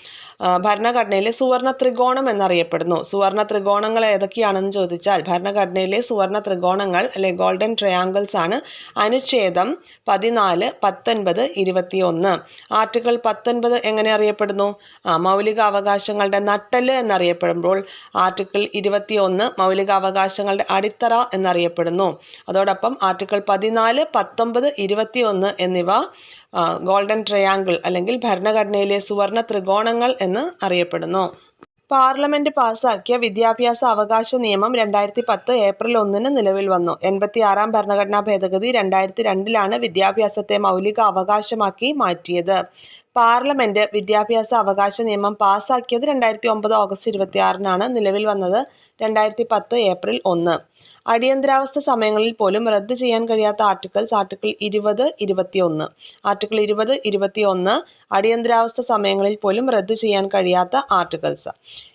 ഭരണഘടനയിലെ സുവർണ ത്രികോണം എന്നറിയപ്പെടുന്നു. സുവർണ ത്രികോണങ്ങൾ ഏതൊക്കെയാണെന്ന് ചോദിച്ചാൽ ഭരണഘടനയിലെ സുവർണ ത്രികോണങ്ങൾ അല്ലെ ഗോൾഡൻ ട്രയാങ്കിൾസ് ആണ്. അനുച്ഛേദം പതിനാല് പത്തൊൻപത് ഇരുപത്തിയൊന്ന്. ആർട്ടിക്കിൾ പത്തൊൻപത് എങ്ങനെ അറിയപ്പെടുന്നു? ആ മൗലിക അവകാശങ്ങളുടെ നട്ടൽ എന്നറിയപ്പെടുമ്പോൾ ആർട്ടിക്കിൾ ഇരുപത്തിയൊന്ന് മൗലിക അവകാശങ്ങളുടെ അടിത്തറ എന്നറിയപ്പെടുന്നു. അതോടൊപ്പം ആർട്ടിക്കിൾ പതിനാല് പത്തൊമ്പത് ഇരുപത്തിയൊന്ന് എന്നിവ ഗോൾഡൻ ട്രയാങ്കിൾ അല്ലെങ്കിൽ ഭരണഘടനയിലെ സുവർണ ത്രികോണങ്ങൾ എന്ന് അറിയപ്പെടുന്നു. പാർലമെന്റ് പാസാക്കിയ വിദ്യാഭ്യാസ അവകാശ നിയമം രണ്ടായിരത്തി പത്ത് ഏപ്രിൽ ഒന്നിന് നിലവിൽ വന്നു. എൺപത്തി ആറാം ഭരണഘടനാ ഭേദഗതി രണ്ടായിരത്തി രണ്ടിലാണ് വിദ്യാഭ്യാസത്തെ മൗലിക അവകാശമാക്കി മാറ്റിയത്. പാർലമെന്റ് വിദ്യാഭ്യാസ അവകാശ നിയമം പാസാക്കിയത് രണ്ടായിരത്തി ഒമ്പത് ഓഗസ്റ്റ് ഇരുപത്തിയാറിനാണ് നിലവിൽ വന്നത് രണ്ടായിരത്തി പത്ത് ഏപ്രിൽ ഒന്ന്. അടിയന്തരാവസ്ഥ സമയങ്ങളിൽ പോലും റദ്ദ് ചെയ്യാൻ കഴിയാത്ത ആർട്ടിക്കിൾസ് ആർട്ടിക്കിൾ ഇരുപത് ഇരുപത്തിയൊന്ന്. ആർട്ടിക്കിൾ ഇരുപത് ഇരുപത്തിയൊന്ന് അടിയന്തരാവസ്ഥ സമയങ്ങളിൽ പോലും റദ്ദ് ചെയ്യാൻ കഴിയാത്ത ആർട്ടിക്കിൾസ്.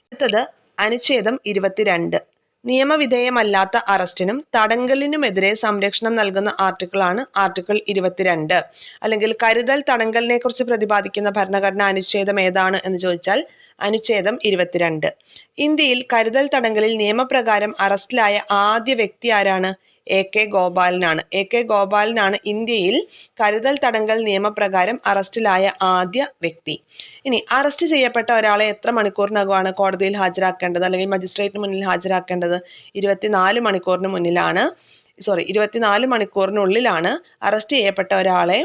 അടുത്തത് അനുച്ഛേദം ഇരുപത്തിരണ്ട്. നിയമവിധേയമല്ലാത്ത അറസ്റ്റിനും തടങ്കലിനുമെതിരെ സംരക്ഷണം നൽകുന്ന ആർട്ടിക്കിളാണ് ആർട്ടിക്കിൾ ഇരുപത്തിരണ്ട്. അല്ലെങ്കിൽ കരുതൽ തടങ്കലിനെ കുറിച്ച് പ്രതിപാദിക്കുന്ന ഭരണഘടനാ അനുച്ഛേദം ഏതാണ് എന്ന് ചോദിച്ചാൽ അനുച്ഛേദം ഇരുപത്തിരണ്ട്. ഇന്ത്യയിൽ കരുതൽ തടങ്കലിൽ നിയമപ്രകാരം അറസ്റ്റിലായ ആദ്യ വ്യക്തി ആരാണ്? എ കെ ഗോപാലനാണ്. എ കെ ഗോപാലനാണ് ഇന്ത്യയിൽ കരുതൽ തടങ്കൽ നിയമപ്രകാരം അറസ്റ്റിലായ ആദ്യ വ്യക്തി. ഇനി അറസ്റ്റ് ചെയ്യപ്പെട്ട ഒരാളെ എത്ര മണിക്കൂറിനകമാണ് കോടതിയിൽ ഹാജരാക്കേണ്ടത്? അല്ലെങ്കിൽ മജിസ്ട്രേറ്റിന് മുന്നിൽ ഹാജരാക്കേണ്ടത് ഇരുപത്തിനാല് മണിക്കൂറിന് മുന്നിലാണ്. സോറി ഇരുപത്തിനാല് മണിക്കൂറിനുള്ളിലാണ് അറസ്റ്റ് ചെയ്യപ്പെട്ട ഒരാളെ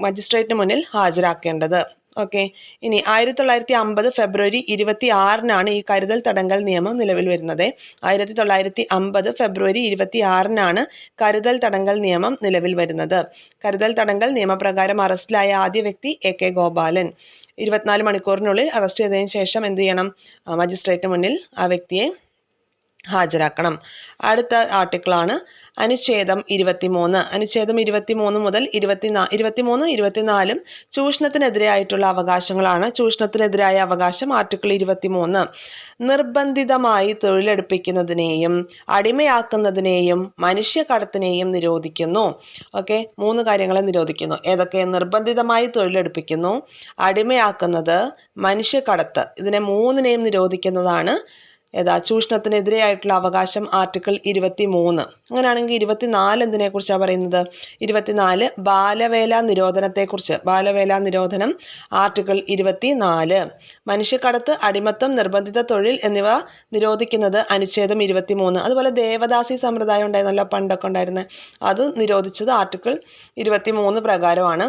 മജിസ്ട്രേറ്റിന് മുന്നിൽ ഹാജരാക്കേണ്ടത്. ഓക്കെ ഇനി ആയിരത്തി തൊള്ളായിരത്തി അമ്പത് ഫെബ്രുവരി ഇരുപത്തി ആറിനാണ് ഈ കരുതൽ തടങ്കൽ നിയമം നിലവിൽ വരുന്നത്. ആയിരത്തി തൊള്ളായിരത്തി അമ്പത് ഫെബ്രുവരി ഇരുപത്തി ആറിനാണ് കരുതൽ തടങ്കൽ നിയമം നിലവിൽ വരുന്നത്. കരുതൽ തടങ്കൽ നിയമപ്രകാരം അറസ്റ്റിലായ ആദ്യ വ്യക്തി എ കെ ഗോപാലൻ. ഇരുപത്തിനാല് മണിക്കൂറിനുള്ളിൽ അറസ്റ്റ് ചെയ്തതിന് ശേഷം എന്ത് ചെയ്യണം? മജിസ്ട്രേറ്റിന് മുന്നിൽ ആ വ്യക്തിയെ ഹാജരാക്കണം. അടുത്ത ആർട്ടിക്കിളാണ് അനുച്ഛേദം ഇരുപത്തിമൂന്ന്. അനുച്ഛേദം ഇരുപത്തിമൂന്ന് മുതൽ ഇരുപത്തിനാ ഇരുപത്തിമൂന്ന് ഇരുപത്തിനാലും ചൂഷണത്തിനെതിരായിട്ടുള്ള അവകാശങ്ങളാണ്. ചൂഷണത്തിനെതിരായ അവകാശം ആർട്ടിക്കിൾ ഇരുപത്തിമൂന്ന്. നിർബന്ധിതമായി തൊഴിലെടുപ്പിക്കുന്നതിനെയും അടിമയാക്കുന്നതിനെയും മനുഷ്യകടത്തിനെയും നിരോധിക്കുന്നു. ഓക്കെ? മൂന്ന് കാര്യങ്ങളെ നിരോധിക്കുന്നു. ഏതൊക്കെ? നിർബന്ധിതമായി തൊഴിലെടുപ്പിക്കുന്നു അടിമയാക്കുന്നത് മനുഷ്യകടത്ത്. ഇതിനെ മൂന്നിനെയും നിരോധിക്കുന്നതാണ് ഏതാ ചൂഷണത്തിനെതിരെയായിട്ടുള്ള അവകാശം ആർട്ടിക്കിൾ ഇരുപത്തി മൂന്ന് അങ്ങനെയാണെങ്കിൽ ഇരുപത്തിനാല് എന്തിനെ കുറിച്ചാണ് പറയുന്നത്? ഇരുപത്തിനാല് ബാലവേല നിരോധനത്തെക്കുറിച്ച്. ബാലവേല നിരോധനം ആർട്ടിക്കിൾ ഇരുപത്തി നാല് മനുഷ്യക്കടത്ത് അടിമത്തം നിർബന്ധിത തൊഴിൽ എന്നിവ നിരോധിക്കുന്നത് അനുച്ഛേദം ഇരുപത്തി മൂന്ന് അതുപോലെ ദേവദാസി സമ്പ്രദായം ഉണ്ടായിരുന്നല്ലോ പണ്ടൊക്കെ ഉണ്ടായിരുന്നത് അത് നിരോധിച്ചത് ആർട്ടിക്കിൾ ഇരുപത്തി മൂന്ന് പ്രകാരമാണ്.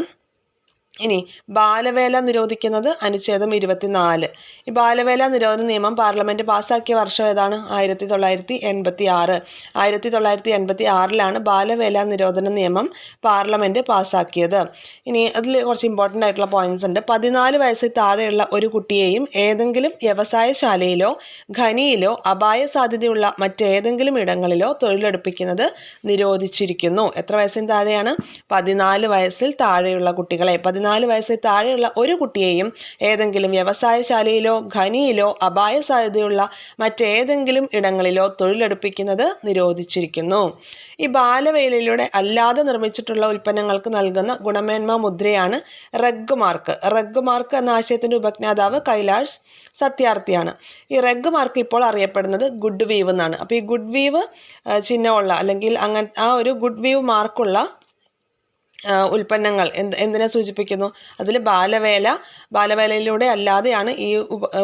ഇനി ബാലവേല നിരോധിക്കുന്നത് അനുച്ഛേദം ഇരുപത്തിനാല്. ഈ ബാലവേല നിരോധന നിയമം പാർലമെന്റ് പാസ്സാക്കിയ വർഷം ഏതാണ്? ആയിരത്തി തൊള്ളായിരത്തി എൺപത്തി ആറ് ആയിരത്തി തൊള്ളായിരത്തി എൺപത്തി ആറിലാണ് ബാലവേല നിരോധന നിയമം പാർലമെന്റ് പാസ്സാക്കിയത്. ഇനി അതിൽ കുറച്ച് ഇമ്പോർട്ടന്റ് ആയിട്ടുള്ള പോയിന്റ്സ് ഉണ്ട്. പതിനാല് വയസ്സിൽ താഴെയുള്ള ഒരു കുട്ടിയെയും ഏതെങ്കിലും വ്യവസായശാലയിലോ ഖനിയിലോ അപായ സാധ്യതയുള്ള മറ്റേതെങ്കിലും ഇടങ്ങളിലോ തൊഴിലെടുപ്പിക്കുന്നത് നിരോധിച്ചിരിക്കുന്നു. എത്ര വയസ്സിന് താഴെയാണ്? പതിനാല് വയസ്സിൽ താഴെയുള്ള കുട്ടികളെ. പതിനാല് വയസ്സിൽ താഴെയുള്ള ഒരു കുട്ടിയെയും ഏതെങ്കിലും വ്യവസായശാലയിലോ ഖനിയിലോ അപായ സാധ്യതയുള്ള മറ്റേതെങ്കിലും ഇടങ്ങളിലോ തൊഴിലെടുപ്പിക്കുന്നത് നിരോധിച്ചിരിക്കുന്നു. ഈ ബാലവേലയിലൂടെ അല്ലാതെ നിർമ്മിച്ചിട്ടുള്ള ഉൽപ്പന്നങ്ങൾക്ക് നൽകുന്ന ഗുണമേന്മ മുദ്രയാണ് റഗ് മാർക്ക് റഗ് മാർക്ക് എന്ന ആശയത്തിന്റെ ഉപജ്ഞാതാവ് കൈലാഷ് സത്യാർത്ഥിയാണ്. ഈ റഗ് മാർക്ക് ഇപ്പോൾ അറിയപ്പെടുന്നത് ഗുഡ് വീവ് എന്നാണ്. അപ്പോൾ ഈ ഗുഡ് വീവ് ചിഹ്നമുള്ള അല്ലെങ്കിൽ അങ്ങനെ ആ ഒരു ഗുഡ് വീവ് മാർക്കുള്ള ഉൽപ്പന്നങ്ങൾ എന്ത് എന്തിനെ സൂചിപ്പിക്കുന്നു? അതിൽ ബാലവേല ബാലവേലയിലൂടെ അല്ലാതെയാണ് ഈ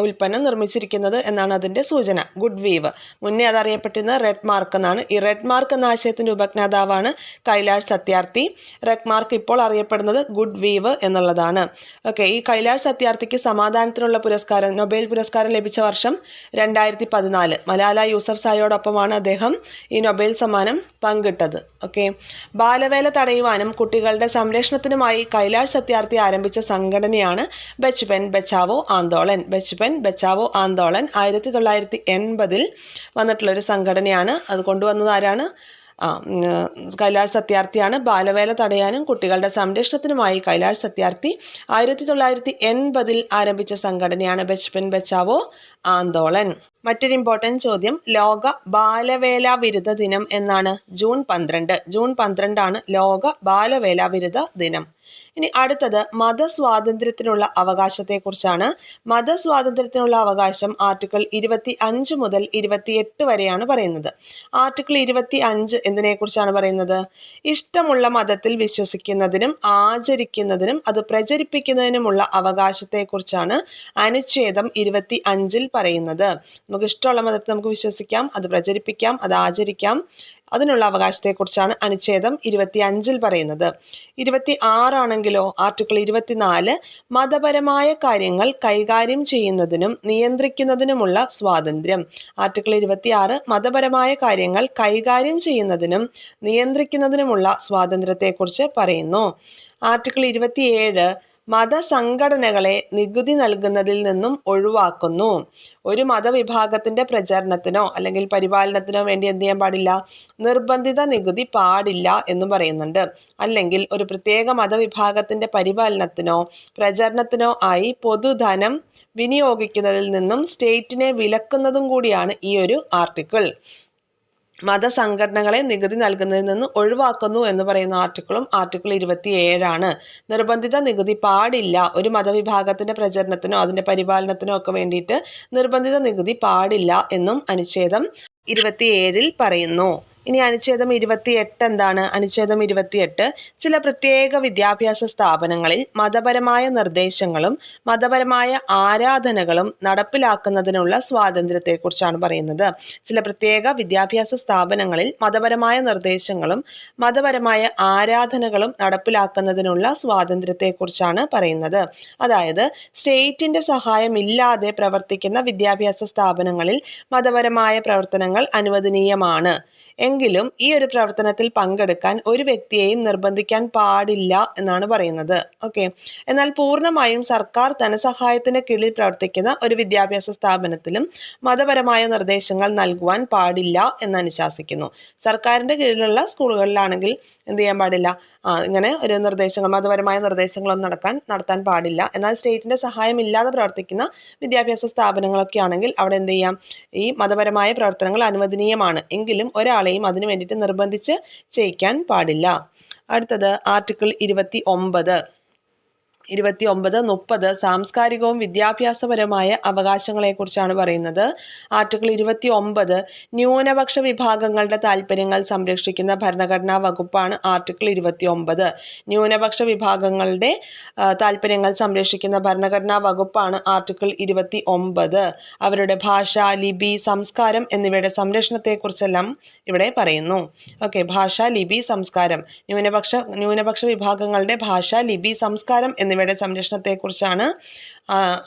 ഉൽപ്പന്നം നിർമ്മിച്ചിരിക്കുന്നത് എന്നാണ് അതിന്റെ സൂചന. ഗുഡ് വീവ് മുന്നേ അതറിയപ്പെട്ടിരുന്ന റെഡ് മാർക്ക് എന്നാണ്. ഈ റെഡ് മാർക്ക് എന്ന ആശയത്തിന്റെ ഉപജ്ഞാതാവാണ് കൈലാഷ് സത്യാർത്ഥി. റെഡ് മാർക്ക് ഇപ്പോൾ അറിയപ്പെടുന്നത് ഗുഡ് വീവ് എന്നുള്ളതാണ്. ഓക്കെ ഈ കൈലാഷ് സത്യാർത്ഥിക്ക് സമാധാനത്തിനുള്ള പുരസ്കാരം നൊബേൽ പുരസ്കാരം ലഭിച്ച വർഷം രണ്ടായിരത്തി പതിനാല് മലാല യൂസഫ് സായോടൊപ്പമാണ് അദ്ദേഹം ഈ നൊബേൽ സമ്മാനം പങ്കിട്ടത്. ഓക്കെ ബാലവേല തടയുവാനും കുട്ടികളുടെ സംരക്ഷണത്തിനുമായി കൈലാഷ് സത്യാർത്ഥി ആരംഭിച്ച സംഘടനയാണ് ബച്പൻ ബച്ചാവോ ആന്തോളൻ. ബച്പൻ ബച്ചാവോ ആന്തോളൻ ആയിരത്തി തൊള്ളായിരത്തി എൺപതിൽ വന്നിട്ടുള്ളൊരു സംഘടനയാണ്. അത് കൊണ്ടുവന്നത് ആരാണ്? കൈലാഷ് സത്യാർത്ഥിയാണ്. ബാലവേല തടയാനും കുട്ടികളുടെ സംരക്ഷണത്തിനുമായി കൈലാഷ് സത്യാർത്ഥി ആയിരത്തി തൊള്ളായിരത്തി എൺപതിൽ ആരംഭിച്ച സംഘടനയാണ് ബച്പൻ ബച്ചാവോ ആന്തോളൻ. മറ്റൊരു ഇമ്പോർട്ടന്റ് ചോദ്യം ലോക ബാലവേല വിരുദ്ധ ദിനം എന്നാണ്. ജൂൺ പന്ത്രണ്ട്. ജൂൺ പന്ത്രണ്ടാണ് ലോക ബാലവേല വിരുദ്ധ ദിനം. ഇനി അടുത്തത് മതസ്വാതന്ത്ര്യത്തിനുള്ള അവകാശത്തെക്കുറിച്ചാണ്. മതസ്വാതന്ത്ര്യത്തിനുള്ള അവകാശം ആർട്ടിക്കിൾ ഇരുപത്തി അഞ്ച് മുതൽ ഇരുപത്തിയെട്ട് വരെയാണ് പറയുന്നത്. ആർട്ടിക്കിൾ ഇരുപത്തി അഞ്ച് എന്തിനെക്കുറിച്ചാണ് പറയുന്നത്? ഇഷ്ടമുള്ള മതത്തിൽ വിശ്വസിക്കുന്നതിനും ആചരിക്കുന്നതിനും അത് പ്രചരിപ്പിക്കുന്നതിനുമുള്ള അവകാശത്തെക്കുറിച്ചാണ് അനുച്ഛേദം ഇരുപത്തി അഞ്ചിൽ പറയുന്നത്. നമുക്ക് ഇഷ്ടമുള്ള മതത്തിൽ നമുക്ക് വിശ്വസിക്കാം അത് പ്രചരിപ്പിക്കാം അത് ആചരിക്കാം. അതിനുള്ള അവകാശത്തെക്കുറിച്ചാണ് അനുച്ഛേദം ഇരുപത്തി അഞ്ചിൽ പറയുന്നത്. ഇരുപത്തി ആറാണെങ്കിലോ ആർട്ടിക്കിൾ ഇരുപത്തിനാല് മതപരമായ കാര്യങ്ങൾ കൈകാര്യം ചെയ്യുന്നതിനും നിയന്ത്രിക്കുന്നതിനുമുള്ള സ്വാതന്ത്ര്യം. ആർട്ടിക്കിൾ ഇരുപത്തി ആറ് മതപരമായ കാര്യങ്ങൾ കൈകാര്യം ചെയ്യുന്നതിനും നിയന്ത്രിക്കുന്നതിനുമുള്ള സ്വാതന്ത്ര്യത്തെക്കുറിച്ച് പറയുന്നു. ആർട്ടിക്കിൾ ഇരുപത്തിയേഴ് മതസംഘടനകളെ നികുതി നൽകുന്നതിൽ നിന്നും ഒഴിവാക്കുന്നു. ഒരു മതവിഭാഗത്തിന്റെ പ്രചരണത്തിനോ അല്ലെങ്കിൽ പരിപാലനത്തിനോ വേണ്ടി എന്ത് ചെയ്യാൻ പാടില്ല? നിർബന്ധിത നികുതി പാടില്ല എന്ന് പറയുന്നുണ്ട്. അല്ലെങ്കിൽ ഒരു പ്രത്യേക മതവിഭാഗത്തിന്റെ പരിപാലനത്തിനോ പ്രചരണത്തിനോ ആയി പൊതുധനം വിനിയോഗിക്കുന്നതിൽ നിന്നും സ്റ്റേറ്റിനെ വിലക്കുന്നതും കൂടിയാണ് ഈ ഒരു ആർട്ടിക്കിൾ. മതസംഘടനകളെ നികുതി നൽകുന്നതിൽ നിന്ന് ഒഴിവാക്കുന്നു എന്ന് പറയുന്ന ആർട്ടിക്കിളും ആർട്ടിക്കിൾ ഇരുപത്തി ഏഴാണ് നിർബന്ധിത നികുതി പാടില്ല. ഒരു മതവിഭാഗത്തിന്റെ പ്രചരണത്തിനോ അതിന്റെ പരിപാലനത്തിനോ ഒക്കെ വേണ്ടിയിട്ട് നിർബന്ധിത നികുതി പാടില്ല എന്നും അനുച്ഛേദം ഇരുപത്തിയേഴിൽ പറയുന്നു. ഇനി അനുച്ഛേദം ഇരുപത്തിയെട്ട് എന്താണ്? അനുച്ഛേദം ഇരുപത്തിയെട്ട്. ചില പ്രത്യേക വിദ്യാഭ്യാസ സ്ഥാപനങ്ങളിൽ മതപരമായ നിർദ്ദേശങ്ങളും മതപരമായ ആരാധനകളും നടപ്പിലാക്കുന്നതിനുള്ള സ്വാതന്ത്ര്യത്തെക്കുറിച്ചാണ് പറയുന്നത്. ചില പ്രത്യേക വിദ്യാഭ്യാസ സ്ഥാപനങ്ങളിൽ മതപരമായ നിർദ്ദേശങ്ങളും മതപരമായ ആരാധനകളും നടപ്പിലാക്കുന്നതിനുള്ള സ്വാതന്ത്ര്യത്തെക്കുറിച്ചാണ് പറയുന്നത്. അതായത് സ്റ്റേറ്റിന്റെ സഹായമില്ലാതെ പ്രവർത്തിക്കുന്ന വിദ്യാഭ്യാസ സ്ഥാപനങ്ങളിൽ മതപരമായ പ്രവർത്തനങ്ങൾ അനുവദനീയമാണ്. എങ്കിലും ഈ ഒരു പ്രവർത്തനത്തിൽ പങ്കെടുക്കാൻ ഒരു വ്യക്തിയെയും നിർബന്ധിക്കാൻ പാടില്ല എന്നാണ് പറയുന്നത്. ഓക്കെ എന്നാൽ പൂർണമായും സർക്കാർ ധനസഹായത്തിന് കീഴിൽ പ്രവർത്തിക്കുന്ന ഒരു വിദ്യാഭ്യാസ സ്ഥാപനത്തിലും മതപരമായ നിർദ്ദേശങ്ങൾ നൽകുവാൻ പാടില്ല എന്ന് അനുശാസിക്കുന്നു. സർക്കാരിന്റെ കീഴിലുള്ള സ്കൂളുകളിലാണെങ്കിൽ എന്ത് ചെയ്യാൻ പാടില്ല. ഇങ്ങനെ ഒരു നിർദ്ദേശങ്ങൾ മതപരമായ നിർദ്ദേശങ്ങളൊന്നും നടക്കാൻ നടത്താൻ പാടില്ല. എന്നാൽ സ്റ്റേറ്റിന്റെ സഹായം ഇല്ലാതെ പ്രവർത്തിക്കുന്ന വിദ്യാഭ്യാസ സ്ഥാപനങ്ങളൊക്കെ ആണെങ്കിൽ അവിടെ എന്ത് ചെയ്യാം? ഈ മതപരമായ പ്രവർത്തനങ്ങൾ അനുവദനീയമാണ്. എങ്കിലും ഒരാളെയും അതിനു വേണ്ടിയിട്ട് നിർബന്ധിച്ച് ചെയ്യിക്കാൻ പാടില്ല. അടുത്തത് ആർട്ടിക്കിൾ ഇരുപത്തി ഒമ്പത്. ഇരുപത്തി ഒമ്പത് മുപ്പത് സാംസ്കാരികവും വിദ്യാഭ്യാസപരമായ അവകാശങ്ങളെക്കുറിച്ചാണ് പറയുന്നത്. ആർട്ടിക്കിൾ ഇരുപത്തി ഒമ്പത് ന്യൂനപക്ഷ വിഭാഗങ്ങളുടെ താല്പര്യങ്ങൾ സംരക്ഷിക്കുന്ന ഭരണഘടനാ വകുപ്പാണ് ആർട്ടിക്കിൾ ഇരുപത്തി ഒമ്പത് ന്യൂനപക്ഷ വിഭാഗങ്ങളുടെ താല്പര്യങ്ങൾ സംരക്ഷിക്കുന്ന ഭരണഘടനാ വകുപ്പാണ് ആർട്ടിക്കിൾ ഇരുപത്തി ഒമ്പത് അവരുടെ ഭാഷ ലിപി സംസ്കാരം എന്നിവയുടെ സംരക്ഷണത്തെക്കുറിച്ചെല്ലാം ഇവിടെ പറയുന്നു. ഓക്കെ ഭാഷ ലിപി സംസ്കാരം. ന്യൂനപക്ഷ ന്യൂനപക്ഷ വിഭാഗങ്ങളുടെ ഭാഷ ലിപി സംസ്കാരം എന്നിവ എന്നിവയുടെ സംരക്ഷണത്തെക്കുറിച്ചാണ്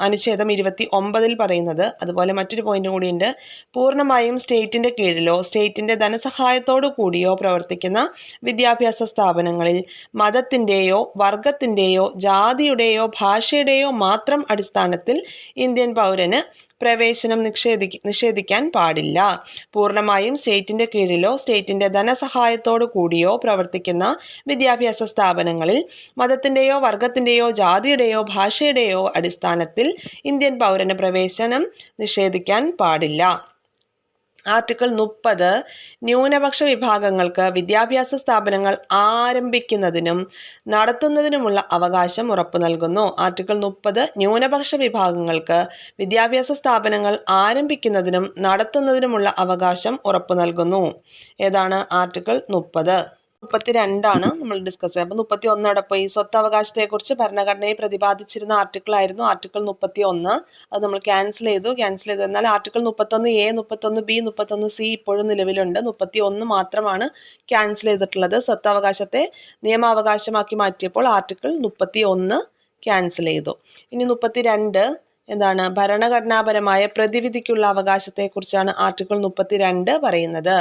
അനുച്ഛേദം ഇരുപത്തി ഒമ്പതിൽ പറയുന്നത്. അതുപോലെ മറ്റൊരു പോയിന്റ് കൂടിയുണ്ട്. പൂർണമായും സ്റ്റേറ്റിന്റെ കീഴിലോ സ്റ്റേറ്റിന്റെ ധനസഹായത്തോടു കൂടിയോ പ്രവർത്തിക്കുന്ന വിദ്യാഭ്യാസ സ്ഥാപനങ്ങളിൽ മതത്തിന്റെയോ വർഗത്തിന്റെയോ ജാതിയുടെയോ ഭാഷയുടെയോ മാത്രം അടിസ്ഥാനത്തിൽ ഇന്ത്യൻ പൗരന് പ്രവേശനം നിഷേധി നിഷേധിക്കാൻ പാടില്ല. പൂർണമായും സ്റ്റേറ്റിന്റെ കീഴിലോ സ്റ്റേറ്റിന്റെ ധനസഹായത്തോടു കൂടിയോ പ്രവർത്തിക്കുന്ന വിദ്യാഭ്യാസ സ്ഥാപനങ്ങളിൽ മതത്തിന്റെയോ വർഗത്തിന്റെയോ ജാതിയുടെയോ ഭാഷയുടെയോ അടിസ്ഥാനത്തിൽ ഇന്ത്യൻ പൗരന് പ്രവേശനം നിഷേധിക്കാൻ പാടില്ല. ആർട്ടിക്കിൾ മുപ്പത് ന്യൂനപക്ഷ വിഭാഗങ്ങൾക്ക് വിദ്യാഭ്യാസ സ്ഥാപനങ്ങൾ ആരംഭിക്കുന്നതിനും നടത്തുന്നതിനുമുള്ള അവകാശം ഉറപ്പു നൽകുന്നു. ആർട്ടിക്കിൾ മുപ്പത് ന്യൂനപക്ഷ വിഭാഗങ്ങൾക്ക് വിദ്യാഭ്യാസ സ്ഥാപനങ്ങൾ ആരംഭിക്കുന്നതിനും നടത്തുന്നതിനുമുള്ള അവകാശം ഉറപ്പു നൽകുന്നു. ഏതാണ് ആർട്ടിക്കിൾ മുപ്പത്? മുപ്പത്തി രണ്ടാണ് നമ്മൾ ഡിസ്കസ് ചെയ്യുന്നത് അപ്പോൾ മുപ്പത്തി ഒന്നോടൊപ്പം ഈ സ്വത്തവകാശത്തെക്കുറിച്ച് ഭരണഘടനയെ പ്രതിപാദിച്ചിരുന്ന ആർട്ടിക്കിൾ ആയിരുന്നു ആർട്ടിക്കിൾ മുപ്പത്തി ഒന്ന് അത് നമ്മൾ ക്യാൻസൽ ചെയ്തു. ക്യാൻസൽ ചെയ്തു എന്നാൽ ആർട്ടിക്കിൾ മുപ്പത്തൊന്ന് എ മുപ്പത്തൊന്ന് ബി മുപ്പത്തൊന്ന് സി ഇപ്പോഴും നിലവിലുണ്ട്. മുപ്പത്തി ഒന്ന് മാത്രമാണ് ക്യാൻസൽ ചെയ്തിട്ടുള്ളത്. സ്വത്ത് അവകാശത്തെ നിയമാവകാശമാക്കി മാറ്റിയപ്പോൾ ആർട്ടിക്കിൾ മുപ്പത്തി ഒന്ന് ക്യാൻസൽ ചെയ്തു. ഇനി മുപ്പത്തി രണ്ട് എന്താണ്? ഭരണഘടനാപരമായ പ്രതിവിധിക്കുള്ള അവകാശത്തെക്കുറിച്ചാണ് ആർട്ടിക്കിൾ മുപ്പത്തി രണ്ട് പറയുന്നത്.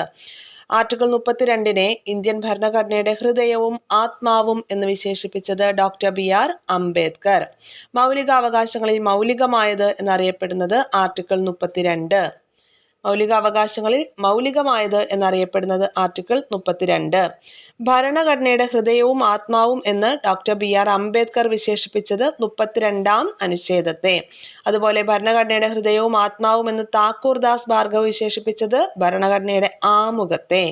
ആർട്ടിക്കിൾ മുപ്പത്തിരണ്ടിനെ ഇന്ത്യൻ ഭരണഘടനയുടെ ഹൃദയവും ആത്മാവും എന്ന് വിശേഷിപ്പിച്ചത് ഡോക്ടർ ബി ആർ അംബേദ്കർ. മൗലികാവകാശങ്ങളിൽ മൗലികമായത് എന്നറിയപ്പെടുന്നത് ആർട്ടിക്കിൾ മുപ്പത്തിരണ്ട്. മൗലികാവകാശങ്ങളിൽ മൗലികമായത് എന്നറിയപ്പെടുന്നത് ആർട്ടിക്കിൾ മുപ്പത്തിരണ്ട്. ഭരണഘടനയുടെ ഹൃദയവും ആത്മാവും എന്ന് ഡോക്ടർ ബി ആർ അംബേദ്കർ വിശേഷിപ്പിച്ചത് മുപ്പത്തിരണ്ടാം അനുച്ഛേദത്തെ. അതുപോലെ ഭരണഘടനയുടെ ഹൃദയവും ആത്മാവും എന്ന് താക്കൂർദാസ് ഭാർഗവ് വിശേഷിപ്പിച്ചത് ഭരണഘടനയുടെ ആമുഖത്തെ.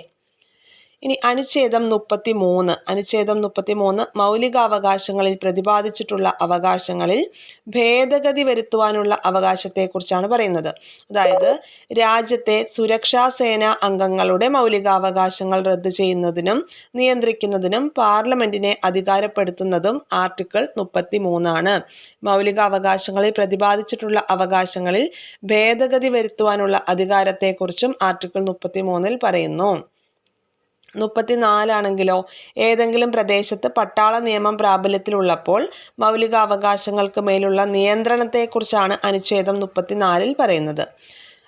ഇനി അനുച്ഛേദം മുപ്പത്തി മൂന്ന് അനുച്ഛേദം മുപ്പത്തി മൂന്ന് മൗലികാവകാശങ്ങളിൽ പ്രതിപാദിച്ചിട്ടുള്ള അവകാശങ്ങളിൽ ഭേദഗതി വരുത്തുവാനുള്ള അവകാശത്തെക്കുറിച്ചാണ് പറയുന്നത്. അതായത് രാജ്യത്തെ സുരക്ഷാ സേന അംഗങ്ങളുടെ മൗലികാവകാശങ്ങൾ റദ്ദ് ചെയ്യുന്നതിനും നിയന്ത്രിക്കുന്നതിനും പാർലമെന്റിനെ അധികാരപ്പെടുത്തുന്നതും ആർട്ടിക്കിൾ മുപ്പത്തി മൂന്നാണ് മൗലികാവകാശങ്ങളിൽ പ്രതിപാദിച്ചിട്ടുള്ള അവകാശങ്ങളിൽ ഭേദഗതി വരുത്തുവാനുള്ള അധികാരത്തെക്കുറിച്ചും ആർട്ടിക്കിൾ മുപ്പത്തി മൂന്നിൽ പറയുന്നു. മുപ്പത്തിനാലാണെങ്കിലോ ഏതെങ്കിലും പ്രദേശത്ത് പട്ടാള നിയമം പ്രാബല്യത്തിലുള്ളപ്പോൾ മൗലികാവകാശങ്ങൾക്ക് മേലുള്ള നിയന്ത്രണത്തെക്കുറിച്ചാണ് അനുച്ഛേദം മുപ്പത്തിനാലിൽ പറയുന്നത്.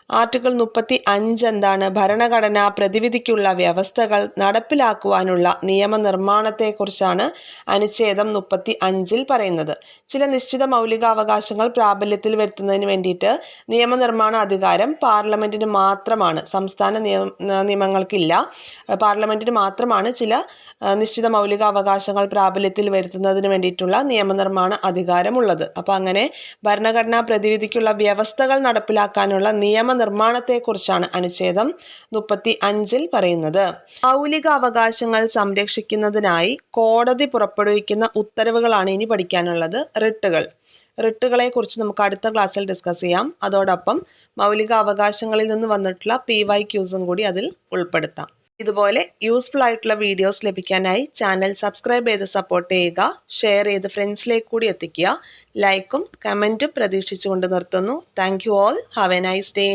ആർട്ടിക്കിൾ മുപ്പത്തി അഞ്ച് എന്താണ് ഭരണഘടന പ്രതിവിധിക്കുള്ള വ്യവസ്ഥകൾ നടപ്പിലാക്കുവാനുള്ള നിയമനിർമ്മാണത്തെക്കുറിച്ചാണ് അനുച്ഛേദം മുപ്പത്തി അഞ്ചിൽ പറയുന്നത്. ചില നിശ്ചിത മൗലികാവകാശങ്ങൾ പ്രാബല്യത്തിൽ വരുത്തുന്നതിന് വേണ്ടിയിട്ട് നിയമനിർമ്മാണ അധികാരം പാർലമെന്റിന് മാത്രമാണ് സംസ്ഥാന നിയമങ്ങൾക്കില്ല. പാർലമെന്റിന് മാത്രമാണ് ചില നിശ്ചിത മൗലികാവകാശങ്ങൾ പ്രാബല്യത്തിൽ വരുത്തുന്നതിന് വേണ്ടിയിട്ടുള്ള നിയമനിർമ്മാണ അധികാരമുള്ളത്. അപ്പോൾ അങ്ങനെ ഭരണഘടനാ പ്രതിവിധിക്കുള്ള വ്യവസ്ഥകൾ നടപ്പിലാക്കാനുള്ള നിയമനിർമ്മാണത്തെക്കുറിച്ചാണ് അനുച്ഛേദം മുപ്പത്തി അഞ്ചിൽ പറയുന്നത്. മൗലിക അവകാശങ്ങൾ സംരക്ഷിക്കുന്നതിനായി കോടതി പുറപ്പെടുവിക്കുന്ന ഉത്തരവുകളാണ് ഇനി പഠിക്കാനുള്ളത് റിട്ടുകൾ. റിട്ടുകളെ കുറിച്ച് നമുക്ക് അടുത്ത ക്ലാസ്സിൽ ഡിസ്കസ് ചെയ്യാം. അതോടൊപ്പം മൗലിക അവകാശങ്ങളിൽ നിന്ന് വന്നിട്ടുള്ള പി വൈ ക്യൂസും കൂടി അതിൽ ഉൾപ്പെടുത്താം. ഇതുപോലെ യൂസ്ഫുൾ ആയിട്ടുള്ള വീഡിയോസ് ലഭിക്കാനായി ചാനൽ സബ്സ്ക്രൈബ് ചെയ്ത് സപ്പോർട്ട് ചെയ്യുക ഷെയർ ചെയ്ത് ഫ്രണ്ട്സിലേക്ക് കൂടി എത്തിക്കുക. ലൈക്കും കമന്റും പ്രതീക്ഷിച്ചുകൊണ്ട് നിർത്തുന്നു. Thank you all have a nice day